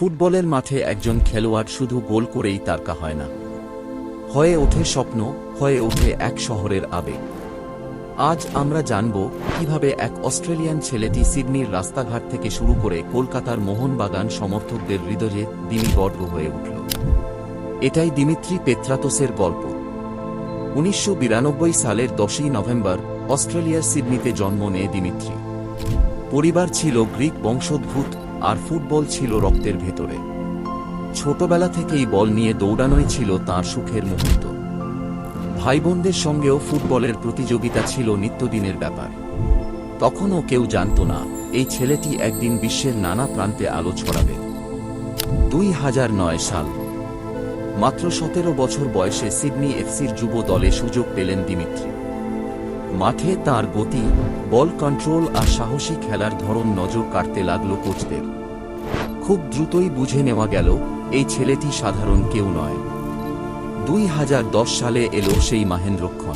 ফুটবলের মাঠে একজন খেলোয়াড় শুধু গোল করেই তারকা হয় না। হয়ে ওঠে স্বপ্ন, হয়ে ওঠে এক শহরের আবেগ। আজ আমরা জানব কীভাবে এক অস্ট্রেলিয়ান ছেলেটি সিডনির রাস্তাঘাট থেকে শুরু করে কলকাতার মোহনবাগান সমর্থকদের হৃদয়ে দিমিগর্গ হয়ে উঠল। এটাই দিমিত্রি পেত্রাতোসের গল্প। উনিশশো বিরানব্বই সালের দশই নভেম্বর অস্ট্রেলিয়ার সিডনিতে জন্ম নেয় দিমিত্রি। পরিবার ছিল গ্রিক বংশোদ্ভূত আর ফুটবল ছিল রক্তের ভেতরে। ছোটবেলা থেকেই বল নিয়ে দৌড়ানোই ছিল তার সুখের মুহূর্ত। ভাই বোনদের সঙ্গেও ফুটবলের প্রতিযোগিতা ছিল নিত্যদিনের ব্যাপার। তখনও কেউ জানত না, এই ছেলেটি একদিন বিশ্বের নানা প্রান্তে আলো ছড়াবে। দুই হাজার নয় সাল। মাত্র সতেরো বছর বয়সে সিডনি এফসির যুব দলে সুযোগ পেলেন দিমিত্রি। মাঠে তার গতি, বল কন্ট্রোল আর সাহসী খেলার ধরন নজর কাটতে লাগল কোচদের। খুব দ্রুতই বুঝে নেওয়া গেল, এই ছেলেটি সাধারণ কেউ নয়। দুই সালে এলো সেই মাহেন্দ্রক্ষণ।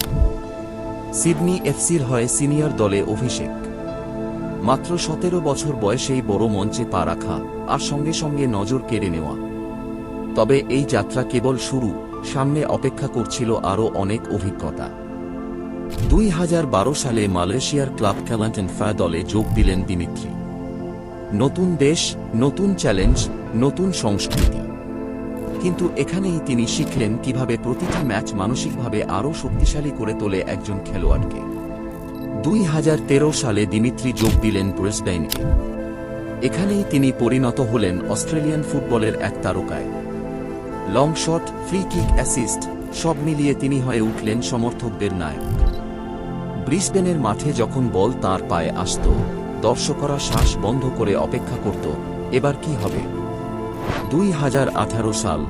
সিডনি এফসির হয় সিনিয়র দলে অভিষেক। মাত্র সতেরো বছর বয়সেই বড় মঞ্চে পা রাখা আর সঙ্গে সঙ্গে নজর কেড়ে নেওয়া। তবে এই যাত্রা কেবল শুরু, সামনে অপেক্ষা করছিল আরও অনেক অভিজ্ঞতা। দুই হাজার বারো সালে মালয়েশিয়ার ক্লাব ক্যালান্টেন ফা দলে যোগ দিলেন দিমিত্রি। নতুন দেশ, নতুন চ্যালেঞ্জ, নতুন সংস্কৃতি। কিন্তু এখানেই তিনি শিখলেন কীভাবে প্রতিটি ম্যাচ মানসিকভাবে আরও শক্তিশালী করে তোলে একজন খেলোয়াড়কে। দুই হাজার তেরো সালে দিমিত্রি যোগ দিলেন ব্রিসবেইনে এখানেই তিনি পরিণত হলেন অস্ট্রেলিয়ান ফুটবলের এক তারকায়। Long shot, free kick, assist, সব মিলিয়ে তিনি হয়ে উঠলেন সমর্থকদের নায়ক। ব্রিসবেনের মাঠে যখন বল তার পায়ে আসত, দর্শকরা শ্বাস বন্ধ করে অপেক্ষা করত, এবার কি হবে? দুই হাজার আঠারো সাল,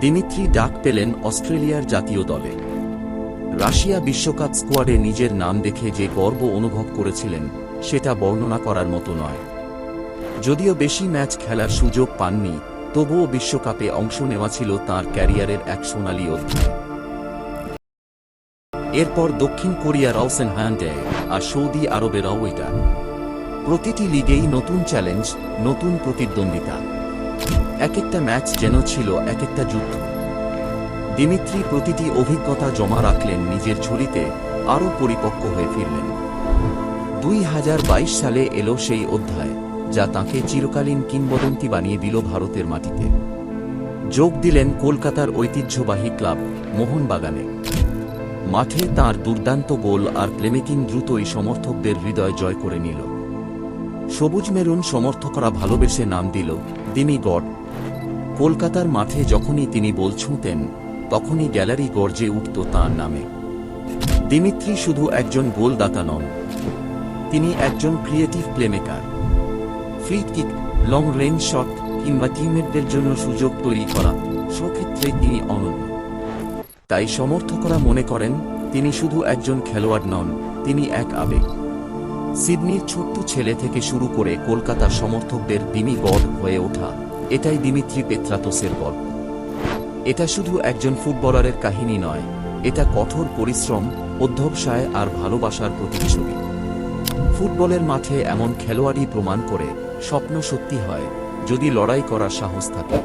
দিমিত্রি ডাক পেলেন অস্ট্রেলিয়ার জাতীয় দলে। রাশিয়া বিশ্বকাপ স্কোয়াডে নিজের নাম দেখে যে গর্ব অনুভব করেছিলেন, সেটা বর্ণনা করার মতো নয়। যদিও বেশি ম্যাচ খেলার সুযোগ পাননি, তবুও বিশ্বকাপে অংশ নেওয়া ছিল তার ক্যারিয়ারের এক সোনালী অধ্যায়। এরপর দক্ষিণ কোরিয়া রাউসেন হ্যান্ডে আর সৌদি আরবেরাও এটা। প্রতিটি লিগেই নতুন চ্যালেঞ্জ, নতুন প্রতিদ্বন্দ্বিতা। এক একটা ম্যাচ যেন ছিল এক একটা যুদ্ধ। দিমিত্রি প্রতিটি অভিজ্ঞতা জমা রাখলেন নিজের ঝুলিতে আরও পরিপক্ক হয়ে ফিরলেন। দুই হাজার বাইশ সালে এলো সেই অধ্যায়, যা তাকে চিরকালীন কিংবদন্তি বানিয়ে দিল ভারতের মাটিতে। যোগ দিলেন কলকাতার ঐতিহ্যবাহী ক্লাব মোহনবাগানে। মাঠে তার দুর্দান্ত গোল আর প্লেমেকিং দ্রুতই সমর্থকদের হৃদয় জয় করে নিল। সবুজ মেরুন সমর্থকরা ভালোবেসে নাম দিল দিমি গড। কলকাতার মাঠে যখনই তিনি বল ছুঁতেন, তখনই গ্যালারি গর্জে উঠত তাঁর নামে। দিমিত্রি শুধু একজন গোলদাতা নন, তিনি একজন creative playmaker. Free kick, long range shot কিংবা টিমমেটদের জন্য সুযোগ তৈরি করা সক্ষেত্রে তিনি অনন্য। তাই সমর্থকরা মনে করেন, তিনি শুধু একজন খেলোয়াড় নন, তিনি এক আবেগ। সিডনির ছোট্ট ছেলে থেকে শুরু করে কলকাতার সমর্থকদের দিমি গড হয়ে ওঠা, এটাই দিমিত্রি পেত্রাতোসের গল্প। এটা শুধু একজন ফুটবলারের কাহিনী নয়, এটা কঠোর পরিশ্রম, অধ্যবসায় আর ভালোবাসার প্রতিচ্ছবি। ফুটবলের মাঠে এমন খেলোয়াড়ই প্রমাণ করে, স্বপ্ন সত্যি হয়, যদি লড়াই করার সাহস থাকে।